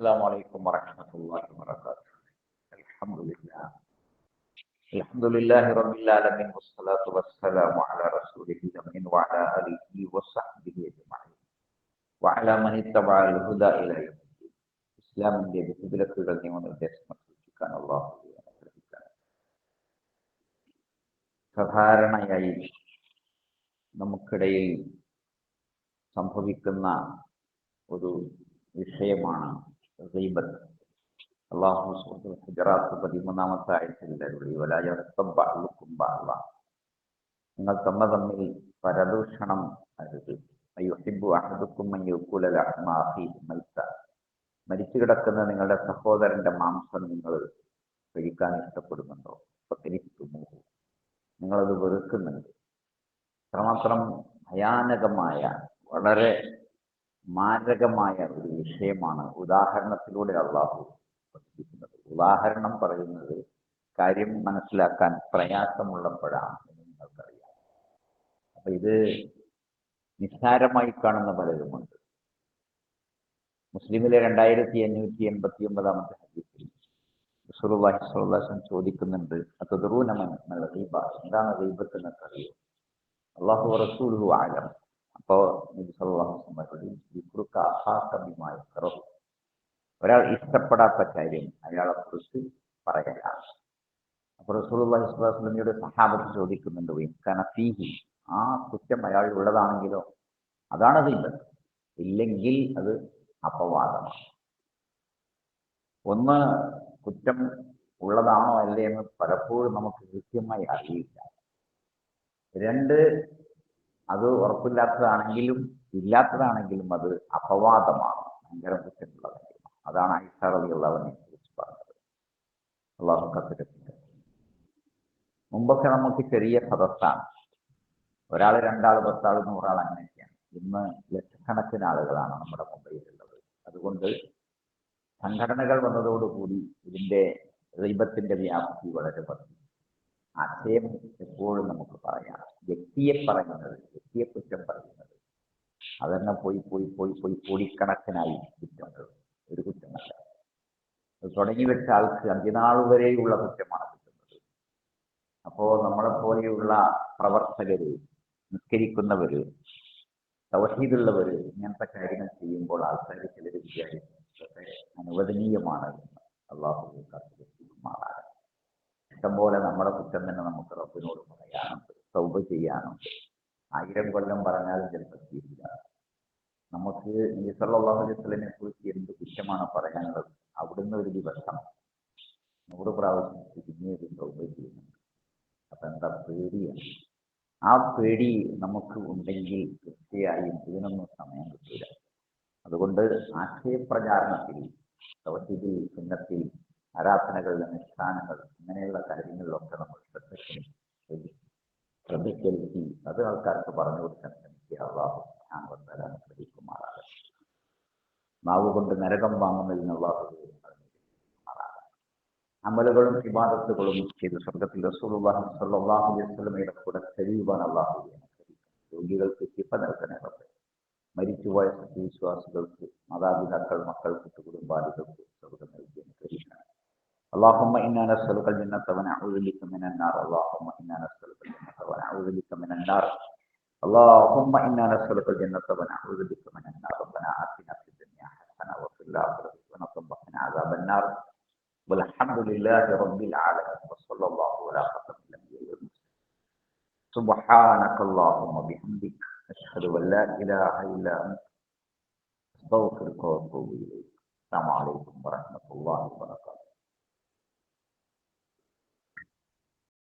السلام عليكم ورحمة الله وبركاته الحمد لله الحمد لله رب العالمين والصلاة والسلام على رسوله الأمين وعلى آله وصحبه أجمعين وعلى من اتبع الهدى إلى يوم الدين ഇസ്ലാമിന്റെ വിപുലക്കുകൾ നിയമനിർദ്ദേശങ്ങൾ സൂക്ഷിക്കാൻ അള്ളാഹു അനുഗ്രഹിക്കാൻ സാധാരണയായി നമുക്കിടയിൽ സംഭവിക്കുന്ന ഒരു വിഷയമാണ് ഗീബത്ത് അള്ളാഹു ഹുജറാത്ത് പതിമൂന്നാമത്തെ ആയത്തിലൂടെ നിങ്ങൾ തമ്മ തമ്മിൽ പരദൂഷണം അരുത് അയ്യുഹിബു അഹദുക്കും മരിച്ചു കിടക്കുന്ന നിങ്ങളുടെ സഹോദരന്റെ മാംസം നിങ്ങൾ കഴിക്കാൻ ഇഷ്ടപ്പെടുന്നുണ്ടോ? നിങ്ങളത് വെറുക്കുന്നുണ്ട്. അത്രമാത്രം ഭയാനകമായ വളരെ മാരകമായ ഒരു വിഷയമാണ് ഉദാഹരണത്തിലൂടെ അള്ളാഹു പഠിപ്പിക്കുന്നത്. ഉദാഹരണം പറയുന്നത് കാര്യം മനസ്സിലാക്കാൻ പ്രയാസമുള്ളപ്പോഴാണ് എന്ന് നിങ്ങൾക്കറിയാം. അപ്പൊ ഇത് നിസ്സാരമായി കാണുന്ന പലരുമുണ്ട്. മുസ്ലിമിലെ രണ്ടായിരത്തി അഞ്ഞൂറ്റി എൺപത്തി ഒമ്പതാമത്തെ ഹദീസിൽ അലൈഹി വസല്ലം ചോദിക്കുന്നുണ്ട് അതദറൂനമൻ ഗീബ? എന്താണ് ഗീബത്ത് എന്നൊക്കെ അറിയോ? അള്ളാഹു റസൂലുഹു ആലം അപ്പോ നബി സല്ലല്ലാഹു അലൈഹി വസല്ലം ഒരാൾ ഇഷ്ടപ്പെടാത്ത കാര്യം അയാളെ കുറിച്ച് പറയലാണ് അപ്പോൾ റസൂലുള്ളാഹി വസല്ലമയുടെ സഹാബത്ത് ചോദിക്കുന്നുണ്ട് കനഫീഹി ആ കുറ്റം അയാൾ ഉള്ളതാണെങ്കിലോ? അതാണ് ഗീബത്ത് ഇല്ലെങ്കിൽ അത് അപവാദമാണ് ഒന്ന് കുറ്റം ഉള്ളതാണോ അല്ലേ എന്ന് പലപ്പോഴും നമുക്ക് കൃത്യമായി അറിയില്ല. രണ്ട് അത് ഉറപ്പില്ലാത്തതാണെങ്കിലും ഇല്ലാത്തതാണെങ്കിലും അത് അപവാദമാണ്. ഭയങ്കര ബുദ്ധിമുട്ടുള്ള കാര്യമാണ് അതാണ് ഐഷാറിയുള്ളവനെ കുറിച്ച് പറഞ്ഞത്. അള്ളാഹു കത്തിരത്തിന്റെ മുമ്പൊക്കെ നമുക്ക് ചെറിയ സദസ്സാണ്. ഒരാൾ രണ്ടാൾ പത്താൾ നൂറാൾ അങ്ങനെയൊക്കെയാണ്. ഇന്ന് ലക്ഷക്കണക്കിന് ആളുകളാണ് നമ്മുടെ മുംബൈയിലുള്ളത്. അതുകൊണ്ട് സംഘടനകൾ വന്നതോടുകൂടി ഇതിന്റെ ദൈവത്തിന്റെ വ്യാപ്തി വളരെ വർദ്ധിച്ചു ആശയം എപ്പോഴും നമുക്ക് പറയാം. വ്യക്തിയെ പറയുന്നത് വ്യക്തിയെ കുറ്റം പറയുന്നത്. അതെന്നെ പോയി പോയി പോയി പോയി കോടിക്കണക്കിനായി കുറ്റങ്ങൾ. ഒരു കുറ്റമല്ല. അത് തുടങ്ങി വെച്ച ആൾക്ക് അന്ത്യനാൾ വരെയുള്ള കുറ്റമാണ് കിട്ടുന്നത്. അപ്പോ നമ്മളെ പോലെയുള്ള പ്രവർത്തകര് നിസ്കരിക്കുന്നവര് സൗഹീദുള്ളവര് ഇങ്ങനത്തെ കാര്യങ്ങൾ ചെയ്യുമ്പോൾ ആൾക്കാർ ചിലർ വിചാരിക്കും ഇതൊക്കെ അനുവദനീയമാണ് അള്ളാഹു കാത്തുമാറാണ് ഇഷ്ടംപോലെ നമ്മുടെ കുറ്റം തന്നെ നമുക്ക് റബ്ബിനോട് പറയാനുണ്ട് സൗബ ചെയ്യാനുണ്ട്. ആയിരം കൊല്ലം പറഞ്ഞാലും ചിലപ്പോൾ തീരില്ല. നമുക്ക് നിസല്ലാഹുലിസ്ലിനെ കുറിച്ച് എന്ത് കുറ്റമാണ് പറയാനുള്ളത് അവിടുന്ന് ഒരു ദിവസം നൂറ് പ്രാവശ്യം പിന്നീട് സൗബ ചെയ്യുന്നുണ്ട്. അപ്പൊ എന്താ പേടിയാണ് ആ പേടി നമുക്ക് ഉണ്ടെങ്കിൽ തീർച്ചയായും ഇതിനൊന്നും സമയം കിട്ടില്ല അതുകൊണ്ട് ആശയപ്രചാരണത്തിൽ തവസീതിൽ ചിഹ്നത്തിൽ ആരാധനകൾ അനുഷ്ഠാനങ്ങൾ അങ്ങനെയുള്ള കാര്യങ്ങളിലൊക്കെ നമ്മൾ ശ്രദ്ധ ശ്രദ്ധിച്ചെലുത്തി അത് ആൾക്കാർക്ക് പറഞ്ഞു കൊടുക്കാൻ ശ്രമിക്കുക അള്ളാഹു ജ്ഞാനവത്താലാണ് ശ്രദ്ധിക്കുമാറാകെ നാവ് കൊണ്ട് നരകം വാങ്ങുന്നതിൽ അള്ളാഹു അമലുകളും വിവാദത്തുകളും ചെയ്ത് സ്വർഗത്തിൽ റസൂലുള്ളാഹി സ്വല്ലല്ലാഹു അലൈഹി വസല്ലമയുടെ കൂടെ കഴിയുവാൻ അള്ളാഹു രോഗികൾക്ക് ശിഫ നൽകണേ റബ്ബേ മരിച്ചുപോയ സത്യവിശ്വാസികൾക്ക് മാതാപിതാക്കൾ മക്കൾക്ക് കുടുംബാദികൾക്ക് സ്വർഗം നൽകി അനുഗ്രഹിക്കണം اللهم إنا نسألك الجنة ونعوذ بك من النار اللهم إنا نسألك الجنة ونعوذ بك من النار. اللهم إنا نسألك الجنة ونعوذ بك من النار. ربنا آتنا في الدنيا حسنة وفي الآخرة حسنة وقنا عذاب النار. والحمد لله رب العالمين وصلى الله على خاتم الأنبياء والمرسلين. سبحانك اللهم وبحمدك أشهد أن لا إله إلا أنت أستغفرك وأتوب إليك. السلام عليكم ورحمة الله وبركاته.